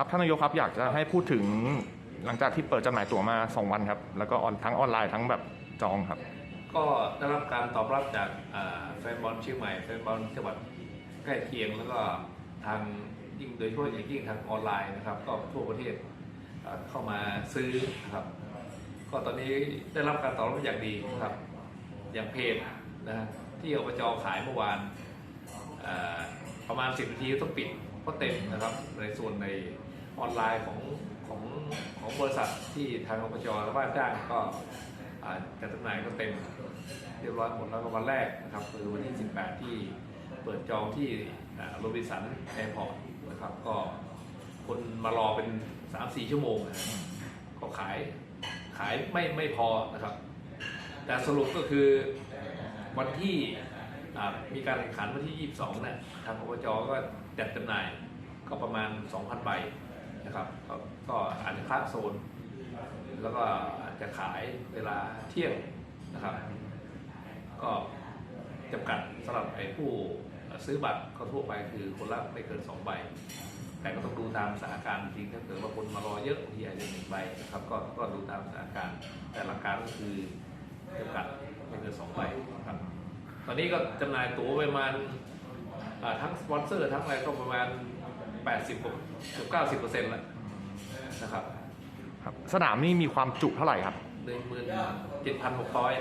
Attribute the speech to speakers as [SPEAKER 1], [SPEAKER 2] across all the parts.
[SPEAKER 1] ครับท่านนายกครับอยากจะให้พูดถึงหลังจากที่เปิดจำหน่ายตั๋วมา 2 วันครับ แล้วก็ออนทั้งออนไลน์ทั้งแบบจองครับ
[SPEAKER 2] ก็ได้รับการตอบรับจากแฟนบอลเชียงใหม่แฟนบอลจังหวัดใกล้เคียงแล้วก็ทางยิ่งโดยเฉพาะอย่างยิ่งทางออนไลน์นะครับ ก็ทั่วประเทศเข้ามาซื้อนะครับ ก็ตอนนี้ได้รับการตอบรับอย่างดีนะครับ อย่างเพจนะฮะที่เอบจอขายเมื่อวานประมาณ 10นาทีต้องปิด เพราะเต็มนะครับในส่วนในออนไลน์ของของของบริษัทที่ทางอบจและว่าจ้างก็อ่าจัดจำหน่ายก็เต็มเรียบร้อยหมดแล้วก็วันแรกนะครับคือวันที่ 18 ที่เปิดจองที่โรบินสันแอร์พอร์ตนะครับก็คนมารอเป็น 3-4 ชั่วโมงนะฮะก็ขายขายไม่ไม่พอนะครับ แต่สรุปก็คือวันที่ มีการแข่งขันวันที่ 22เนี่ยทางอบจก็จัดจำหน่ายก็ประมาณ 2,000 ใบนะครับก็ก็อาจจะค้าโซน แล้วก็อาจจะขายเวลาเที่ยงนะครับ ก็จำกัดสำหรับไอ้ผู้ซื้อบัตรก็ทั่วไปคือคนละไม่เกิน 2 ใบ แต่ก็ต้องดูตามสถานการณ์จริงถ้าเกิดว่าคนมารอเยอะบางทีอาจจะหนึ่งใบนะครับก็ก็ดูตามสถานการณ์แต่หลักการก็คือจำกัดไม่เกินสองใบครับ ตอนนี้ก็จำหน่ายตั๋วประมาณอ่าทั้งสปอนเซอร์ทั้งอะไรก็ประมาณ 80กว่าเกือบ90เปอร์เซ็นต์แล้วนะครับ
[SPEAKER 1] ครับ สนามนี่มีความจุเท่าไหร่ครับ
[SPEAKER 2] หนึ่งหมื่นเจ็ดพันหกร้อย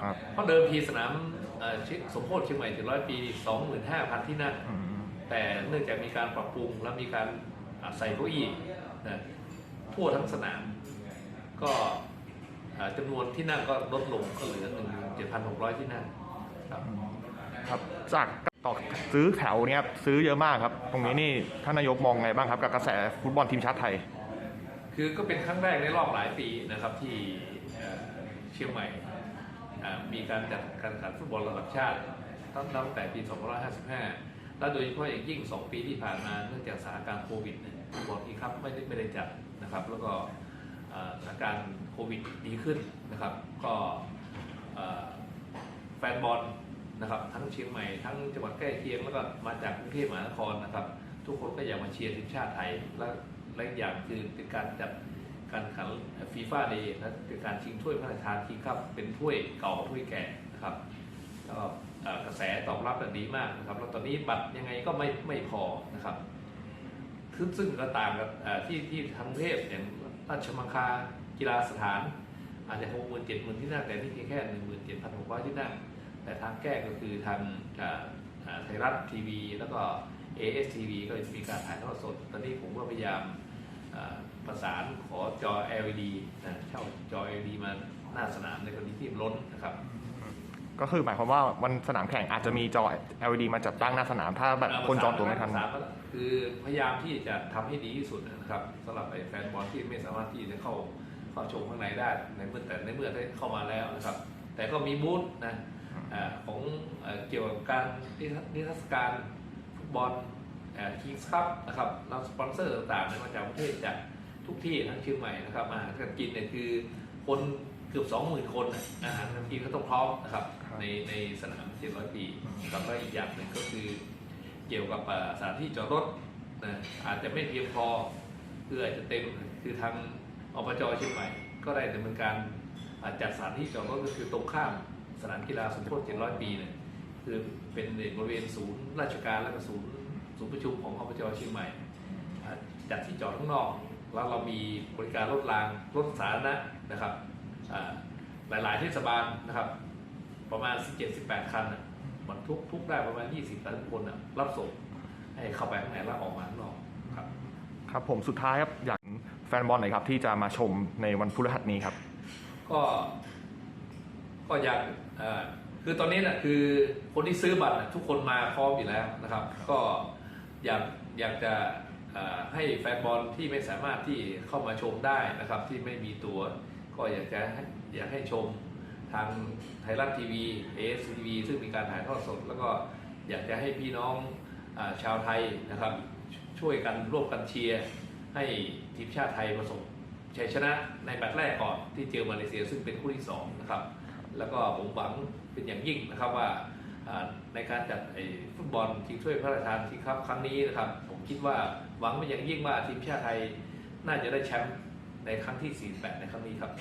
[SPEAKER 1] ครับ
[SPEAKER 2] เพราะเดิมทีสนามเอ่อชิสมโพธิเชียงใหม่ถึงร้อยปีสองหมื่นห้าพันที่นั่ง
[SPEAKER 1] อืม
[SPEAKER 2] แต่เนื่องจากมีการปรับปรุงและมีการอ่าใส่เก้าอี้นะทั่วทั้งสนาม ก็อ่าจำนวนที่นั่งก็ลดลงก็เหลือ1,7,600ที่นั่ง ครับ
[SPEAKER 1] ครับจากต่อซื้อแถวเนี้ยครับซื้อเยอะมากครับ ตรงนี้นี่ท่านนายกมองไงบ้างครับ กับกระแสฟุตบอลทีมชาติไทย
[SPEAKER 2] คือก็เป็นครั้งแรกในรอบหลายปีนะครับที่เชียงใหม่มีการจัดการแข่งขันฟุตบอลระดับชาติตั้งแต่ปี 2555 และโดยเฉพาะอย่างยิ่ง 2 ปีที่ผ่านมาเนื่องจากสถานการณ์โควิดเนี่ยฟุตบอลอีกครับไม่ได้ไม่ได้จัดนะครับ แล้วก็สถานการณ์โควิดดีขึ้นนะครับ ก็ แฟนบอลนะครับ ทั้งเชียงใหม่ทั้งจังหวัดใกล้เคียงแล้วก็มาจากกรุงเทพมหานครนะครับ ทุกคนก็อยากมาเชียร์ทีมชาติไทย และและอีกอย่างคือเป็นการจัดการแข่งขันฟีฟ่าเดย์และเป็นการชิงถ้วยพระราชทานคิงคัพเป็นถ้วยเก่าถ้วยแก่นะครับแล้วกระแสตอบรับดีมากนะครับแล้วตอนนี้บัตรยังไงก็ไม่ไม่พอนะครับซึ่งซึ่งก็ต่างกับที่ที่ทางกรุงเทพอย่างราชมังคลากีฬาสถาน อาจจะหกหมื่นเจ็ดหมื่นที่นั่งแต่นี่เพียงแค่หนึ่งหมื่นเจ็ดพันหกร้อยที่นั่งแต่ทางแก้ก็คือทางอ่าอ่าไทยรัฐทีวี แล้วก็ ASTV ก็จะมีการถ่ายทอดสด ตอนนี้ผมก็พยายามอ่าประสานขอจอ LED นะเช่าจอ LED มาหน้าสนามในกรณีที่ล้นนะครับ
[SPEAKER 1] ก็คือหมายความว่าวันสนามแข่งอาจจะมีจอ LED มาจัดตั้งหน้าสนามถ้าแบบคนจองตั๋วไม่ทัน
[SPEAKER 2] ประสาคือพยายามที่จะทำให้ดีที่สุดนะครับสำหรับไอ้แฟนบอลที่ไม่สามารถที่จะเข้า เข้าชมข้างในได้ในเมื่อแต่ในเมื่อได้เข้ามาแล้วนะครับ แต่ก็มีบูธนะอาของเอ่อเกี่ยวกับการนิทรรศการฟุตบอลคิงส์คัพนะครับแล้วสปอนเซอร์ต่างๆเนี่ยมาจากประเทศจากทุกที่ทั้งเชียงใหม่นะครับอาหารการกินเนี่ยคือคนเกือบ 20,000 คนน่ะอาหารการกินก็ต้องพร้อมนะครับ
[SPEAKER 1] ครับ
[SPEAKER 2] ในในสนาม700 ปีนะครับและอีกอย่างหนึ่งก็คือเกี่ยวกับอ่าสถานที่จอดรถนะอาจจะไม่เพียงพอคืออาจจะเต็มคือทาง อบจเชียงใหม่ก็ได้ดำเนินการจัดสถานที่จอดรถก็คือตรงข้ามสนามกีฬาสมโพธิ700 ปีเนี่ยคือเป็นบริเวณศูนย์ราชการและก็ศูนย์ศูนย์ประชุมของอบจเชียงใหม่จัดที่จอดข้างนอก แล้วเรามีบริการรถรางรถสาธารณะนะครับอ่าหลายๆเทศบาลนะครับ ประมาณ 17-18 คันบรรทุกทุกได้ประมาณ 20-30คนน่ะรับส่งให้เข้าไปข้างในแล้วออกมาข้างนอกครับ
[SPEAKER 1] ครับผมสุดท้ายครับอยาก ฟนบอลหน่อยครับที่จะมาชมในวันพฤหัสนี้ครับ
[SPEAKER 2] ก็ก็อยากเอ่อคือตอนนี้น่ะคือคนที่ซื้อบัตรน่ะทุกคนมาพร้อมอยู่แล้วนะครับ ก็อยากอยากจะเอ่อให้แฟนบอลที่ไม่สามารถที่เข้ามาชมได้นะครับ ที่ไม่มีตัว ก็อยากจะให้อยากให้ชมทางไทยรัฐทีวีเอสทีวีซึ่งมีการถ่ายทอดสด แล้วก็อยากจะให้พี่น้องอาชาวไทยนะครับ ช่วยกันร่วมกันเชียร์ ให้ทีมชาติไทยประสบชัยชนะในแมตช์แรกก่อนที่เจอมาเลเซียซึ่งเป็นคู่ที่สองนะครับแล้วก็ผมหวังเป็นอย่างยิ่งนะครับว่าในการจัดฟุตบอลชิงช่วยพระราชทานที่คับครั้งนี้นะครับ ผมคิดว่าหวังเป็นอย่างยิ่งว่าทีมชาติไทยน่าจะได้แชมป์ในครั้งที่ 48 ในครั้งนี้ครับ